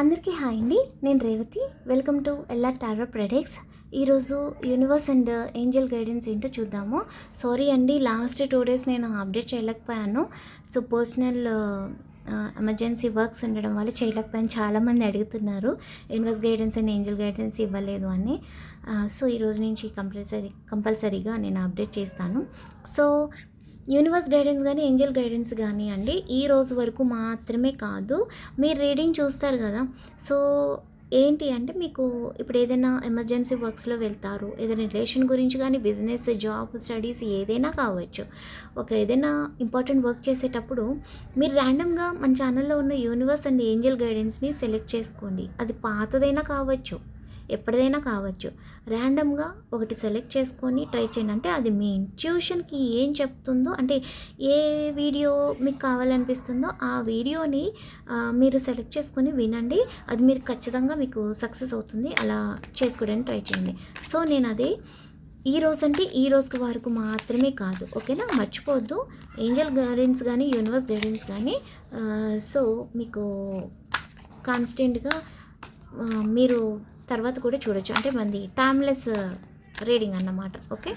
అందరికీ హాయ్ అండి నేను Revathi. Welcome to Ella tarot products ఈరోజు యూనివర్స్ అండ్ ఏంజల్ గైడెన్స్ ఏంటో చూద్దాము. సారీ అండి లాస్ట్ టూ డేస్ నేను అప్డేట్ చేయలేకపోయాను. సో పర్సనల్ ఎమర్జెన్సీ వర్క్స్ ఉండడం వల్ల చేయలేకపోయాను. చాలామంది అడుగుతున్నారు universe guidance and angel guidance ఇవ్వలేదు అని. Uh, సో ఈరోజు నుంచి కంపల్సరీ కంపల్సరీగా నేను అప్డేట్ చేస్తాను. సో యూనివర్స్ గైడెన్స్ కానీ ఏంజల్ గైడెన్స్ కానీ అండి ఈ రోజు వరకు మాత్రమే కాదు. మీరు రీడింగ్ చూస్తారు కదా. సో ఏంటి అంటే మీకు ఇప్పుడు ఏదైనా ఎమర్జెన్సీ వర్క్స్లో వెళ్తారు. ఏదైనా రిలేషన్ గురించి కానీ బిజినెస్ జాబ్ స్టడీస్ ఏదైనా కావచ్చు. ఒక ఏదైనా ఇంపార్టెంట్ వర్క్ చేసేటప్పుడు మీరు ర్యాండమ్గా మన ఛానల్లో ఉన్న యూనివర్స్ అండ్ ఏంజల్ గైడెన్స్ని సెలెక్ట్ చేసుకోండి. అది పాతదైనా కావచ్చు. ఎప్పటిదైనా కావచ్చు. ర్యాండమ్గా ఒకటి సెలెక్ట్ చేసుకొని ట్రై చేయండి. అంటే అది మీ ఇంట్యూషన్కి ఏం చెప్తుందో అంటే ఏ వీడియో మీకు కావాలనిపిస్తుందో ఆ వీడియోని మీరు సెలెక్ట్ చేసుకొని వినండి. అది మీరు ఖచ్చితంగా మీకు సక్సెస్ అవుతుంది. అలా చేసుకోవడానికి ట్రై చేయండి. సో నేను అదే ఈ రోజు అంటే ఈ రోజుకి వరకు మాత్రమే కాదు. ఓకేనా? మర్చిపోవద్దు. ఏంజల్ గైడెన్స్ కానీ యూనివర్స్ గైడెన్స్ కానీ సో మీకు కాన్స్టెంట్గా మీరు తర్వాత కూడా చూడొచ్చు. అంటే మంది టైమ్లెస్ రీడింగ్ అన్నమాట. Okay?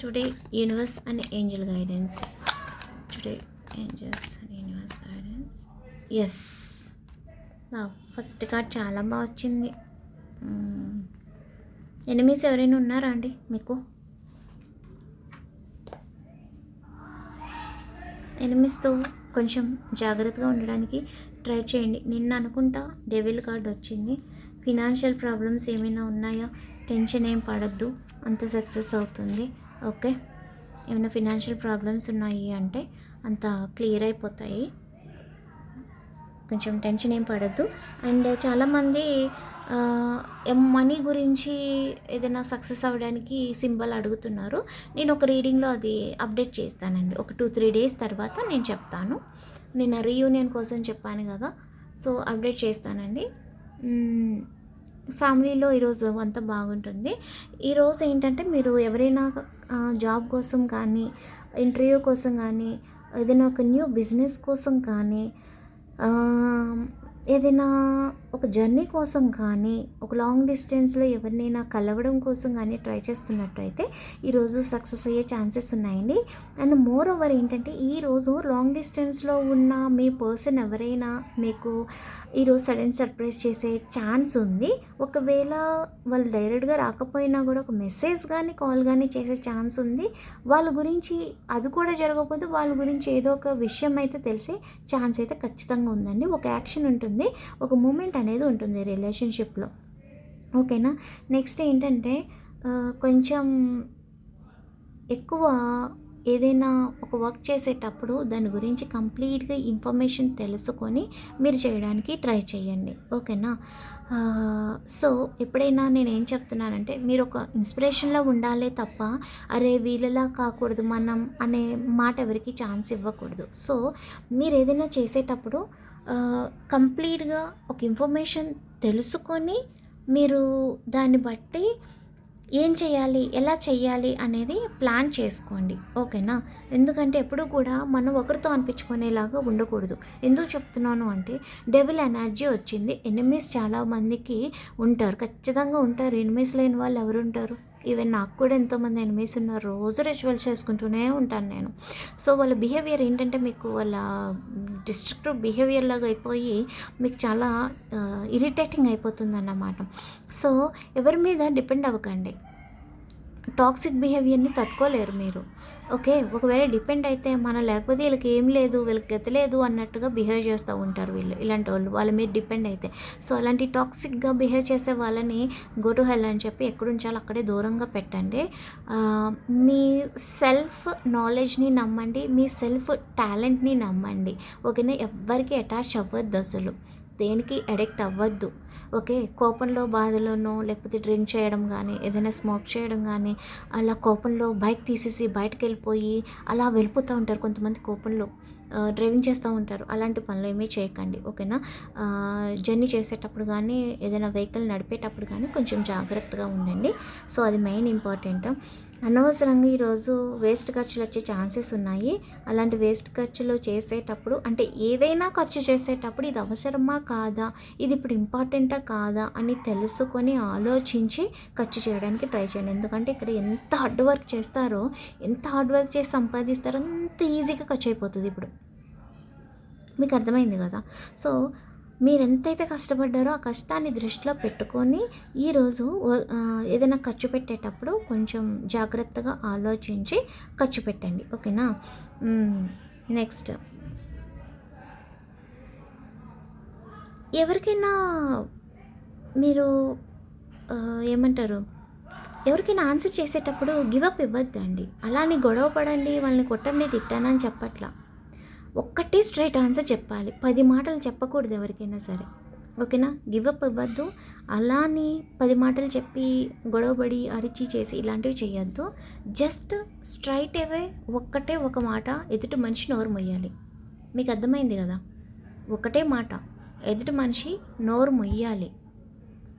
Today universe and angel guidance today angels and universe guidance is first card చాలా బాగా వచ్చింది. ఎనిమిస్ ఎవరైనా ఉన్నారా అండి మీకు? ఎనిమిస్తో కొంచెం జాగ్రత్తగా ఉండడానికి ట్రై చేయండి. నిన్న అనుకుంటా డెవిల్ కార్డ్ వచ్చింది. ఫినాన్షియల్ ప్రాబ్లమ్స్ ఏమైనా ఉన్నాయా? టెన్షన్ ఏం పడద్దు. అంత సక్సెస్ అవుతుంది. ఓకే? ఏమైనా ఫినాన్షియల్ ప్రాబ్లమ్స్ ఉన్నాయి అంటే అంత క్లియర్ అయిపోతాయి. కొంచెం టెన్షన్ ఏం పడద్దు. అండ్ చాలామంది మనీ గురించి ఏదైనా సక్సెస్ అవ్వడానికి సింబల్ అడుగుతున్నారు. నేను ఒక రీడింగ్లో అది అప్డేట్ చేస్తానండి. ఒక టూ త్రీ డేస్ తర్వాత నేను చెప్తాను. నేను రీయూనియన్ కోసం చెప్పాను కదా. సో అప్డేట్ చేస్తానండి. ఫ్యామిలీలో ఈరోజు అంతా బాగుంటుంది. ఈరోజు ఏంటంటే మీరు ఎవరైనా జాబ్ కోసం కానీ ఇంటర్వ్యూ కోసం కానీ ఏదైనా ఒక న్యూ బిజినెస్ కోసం కానీ ఏదైనా ఒక జర్నీ కోసం కానీ ఒక లాంగ్ డిస్టెన్స్లో ఎవరినైనా కలవడం కోసం కానీ ట్రై చేస్తున్నట్టయితే ఈరోజు సక్సెస్ అయ్యే ఛాన్సెస్ ఉన్నాయండి. అండ్ మోర్ ఓవర్ ఏంటంటే ఈరోజు లాంగ్ డిస్టెన్స్లో ఉన్న మీ పర్సన్ ఎవరైనా మీకు ఈరోజు సడన్ సర్ప్రైజ్ చేసే ఛాన్స్ ఉంది. ఒకవేళ వాళ్ళు డైరెక్ట్గా రాకపోయినా కూడా ఒక మెసేజ్ కానీ కాల్ కానీ చేసే ఛాన్స్ ఉంది. వాళ్ళ గురించి అది కూడా జరగకపోతే వాళ్ళ గురించి ఏదో ఒక విషయం అయితే తెలిసే ఛాన్స్ అయితే ఖచ్చితంగా ఉందండి. ఒక యాక్షన్ ఉంటుంది. ఒక మూమెంట్ అనేది ఉంటుంది రిలేషన్షిప్లో. ఓకేనా? నెక్స్ట్ ఏంటంటే కొంచెం ఎక్కువ ఏదైనా ఒక వర్క్ చేసేటప్పుడు దాని గురించి కంప్లీట్గా ఇన్ఫర్మేషన్ తెలుసుకొని మీరు చేయడానికి ట్రై చేయండి. ఓకేనా? సో ఎప్పుడైనా నేను ఏం చెప్తున్నానంటే మీరు ఒక ఇన్స్పిరేషన్లో ఉండాలే తప్ప అరే వీళ్ళలా కాకూడదు మనం అనే మాట ఎవరికి ఛాన్స్ ఇవ్వకూడదు. సో మీరు ఏదైనా చేసేటప్పుడు కంప్లీట్గా ఒక ఇన్ఫర్మేషన్ తెలుసుకొని మీరు దాన్ని బట్టి ఏం చేయాలి ఎలా చేయాలి అనేది ప్లాన్ చేసుకోండి. ఓకేనా? ఎందుకంటే ఎప్పుడు కూడా మనం ఒకరితో అనిపించుకునేలాగా ఉండకూడదు. ఎందుకు చెప్తున్నాను అంటే డెవిల్ ఎనర్జీ వచ్చింది. ఎనిమీస్ చాలా మందికి ఉంటారు. ఖచ్చితంగా ఉంటారు. ఎనిమీస్ లేని వాళ్ళు ఎవరు ఉంటారు ఈవెన్ నాకు కూడా ఎంతోమంది ఎనిమిస్ ఉన్నారు. రోజు రిచువల్ చేసుకుంటూనే ఉంటాను నేను. సో వాళ్ళ బిహేవియర్ ఏంటంటే మీకు వాళ్ళ డిస్ట్రిక్టివ్ బిహేవియర్ లాగా అయిపోయి మీకు చాలా ఇరిటేటింగ్ అయిపోతుంది అన్నమాట సో ఎవరి మీద డిపెండ్ అవ్వకండి. టాక్సిక్ బిహేవియర్ని తట్టుకోలేరు మీరు. ఓకే ఒకవేళ డిపెండ్ అయితే మన లేకపోతే వీళ్ళకి ఏం లేదు వీళ్ళకి గతలేదు అన్నట్టుగా బిహేవ్ చేస్తూ ఉంటారు వీళ్ళు ఇలాంటి వాళ్ళు వాళ్ళ మీద డిపెండ్ అయితే. సో అలాంటి టాక్సిక్గా బిహేవ్ చేసే వాళ్ళని గో టు హెల్ అని చెప్పి ఎక్కడుంచాలో అక్కడే దూరంగా పెట్టండి. మీ సెల్ఫ్ నాలెడ్జ్ని నమ్మండి మీ సెల్ఫ్ టాలెంట్ని నమ్మండి. ఓకేనా? ఎవ్వరికి అటాచ్ అవ్వద్దు అసలు. దేనికి అడిక్ట్ అవ్వద్దు. ఓకే కోపంలో బాధలోనో లేకపోతే డ్రింక్ చేయడం కానీ ఏదైనా స్మోక్ చేయడం కానీ అలా కోపంలో బైక్ తీసేసి బయటకు వెళ్ళిపోయి అలా వెళ్ళిపోతూ ఉంటారు కొంతమంది కోపంలో. డ్రైవింగ్ చేస్తూ ఉంటారు. అలాంటి పనులు ఏమీ చేయకండి ఓకేనా? జర్నీ చేసేటప్పుడు కానీ ఏదైనా వెహికల్ నడిపేటప్పుడు కానీ కొంచెం జాగ్రత్తగా ఉండండి. సో అది మెయిన్ ఇంపార్టెంట్. అనవసరంగా ఈరోజు వేస్ట్ ఖర్చులు వచ్చే ఛాన్సెస్ ఉన్నాయి. అలాంటి వేస్ట్ ఖర్చులు చేసేటప్పుడు అంటే ఏదైనా ఖర్చు చేసేటప్పుడు ఇది అవసరమా కాదా? ఇది ఇప్పుడు ఇంపార్టెంటా కాదా? అని తెలుసుకొని ఆలోచించి ఖర్చు చేయడానికి ట్రై చేయండి. ఎందుకంటే ఇక్కడ ఎంత హార్డ్ వర్క్ చేస్తారో ఎంత హార్డ్ వర్క్ చేసి సంపాదిస్తారో అంత ఈజీగా ఖర్చు అయిపోతుంది ఇప్పుడు. మీకు అర్థమైంది కదా? సో మీరు ఎంతైతే కష్టపడ్డారో ఆ కష్టాన్ని దృష్టిలో పెట్టుకొని ఈరోజు ఏదైనా ఖర్చు పెట్టేటప్పుడు కొంచెం జాగ్రత్తగా ఆలోచించి ఖర్చు పెట్టండి. ఓకేనా? నెక్స్ట్. ఎవరికైనా మీరు ఏమంటారు? ఎవరికైనా ఆన్సర్ చేసేటప్పుడు గివప్ ఇవ్వద్దండి. అలానే గొడవ పడండి వాళ్ళని కొట్టండి తిట్టానని చెప్పట్లా. ఒక్కటి స్ట్రైట్ ఆన్సర్ చెప్పాలి. పది మాటలు చెప్పకూడదు ఎవరికైనా సరే. ఓకేనా? గివప్ ఇవ్వద్దు. అలానే పది మాటలు చెప్పి గొడవబడి అరిచి చేసి ఇలాంటివి చేయొద్దు. జస్ట్ స్ట్రైట్ అవే ఒక్కటే ఒక మాట ఎదుటి మనిషి నోరు మొయ్యాలి. మీకు అర్థమైంది కదా? ఒకటే మాట ఎదుటి మనిషి నోరు మొయ్యాలి.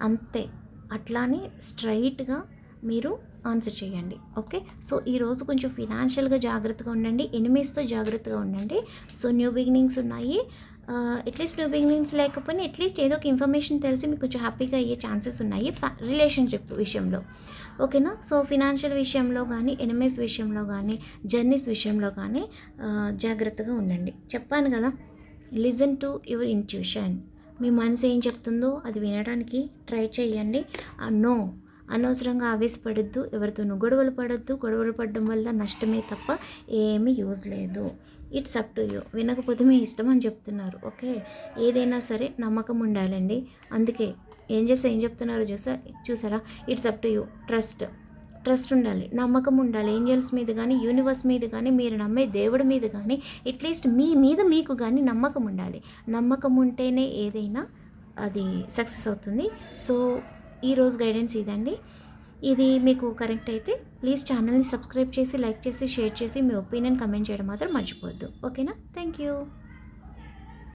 అంతే. అట్లానే స్ట్రైట్గా మీరు ఆన్సర్ చేయండి ఓకే సో ఈరోజు కొంచెం ఫినాన్షియల్గా జాగ్రత్తగా ఉండండి ఎనిమీస్తో జాగ్రత్తగా ఉండండి. సో న్యూ బిగినింగ్స్ ఉన్నాయి. అట్లీస్ట్ న్యూ బిగినింగ్స్ లేకపోయినా అట్లీస్ట్ ఏదో ఒక ఇన్ఫర్మేషన్ తెలిసి మీకు కొంచెం హ్యాపీగా అయ్యే ఛాన్సెస్ ఉన్నాయి రిలేషన్షిప్ విషయంలో ఓకేనా సో ఫినాన్షియల్ విషయంలో కానీ ఎనిమీస్ విషయంలో కానీ జర్నీస్ విషయంలో కానీ uh, జాగ్రత్తగా ఉండండి. చెప్పాను కదా లిజన్ టు యువర్ ఇంట్యూషన్ మీ మనసు ఏం చెప్తుందో అది వినడానికి ట్రై చేయండి. Uh, నో అనవసరంగా ఆవేశపడద్దు ఎవరితోనూ గొడవలు పడద్దు. గొడవలు పడడం వల్ల నష్టమే తప్ప ఏమీ యూజ్ లేదు. It's up to you. వినకపోతే మీ ఇష్టం అని చెప్తున్నారు. ఓకే? ఏదైనా సరే నమ్మకం ఉండాలండి. అందుకే ఏం చేస్తే ఏం చెప్తున్నారు చూసా చూసారా? It's up to you. Trust. Trust ఉండాలి. నమ్మకం ఉండాలి. ఏంజల్స్ మీద కానీ యూనివర్స్ మీద కానీ మీరు నమ్మే దేవుడి మీద కానీ అట్లీస్ట్ మీ మీద మీకు కానీ నమ్మకం ఉండాలి. నమ్మకం ఉంటేనే ఏదైనా అది సక్సెస్ అవుతుంది. సో ఈరోజు గైడెన్స్ ఇదండి. ఇది మీకు కరెక్ట్ అయితే ప్లీజ్ ఛానల్ని సబ్స్క్రైబ్ చేసి లైక్ చేసి షేర్ చేసి మీ ఒపీనియన్ కమెంట్ చేయడం మాత్రం మర్చిపోవద్దు. ఓకేనా థ్యాంక్ యూ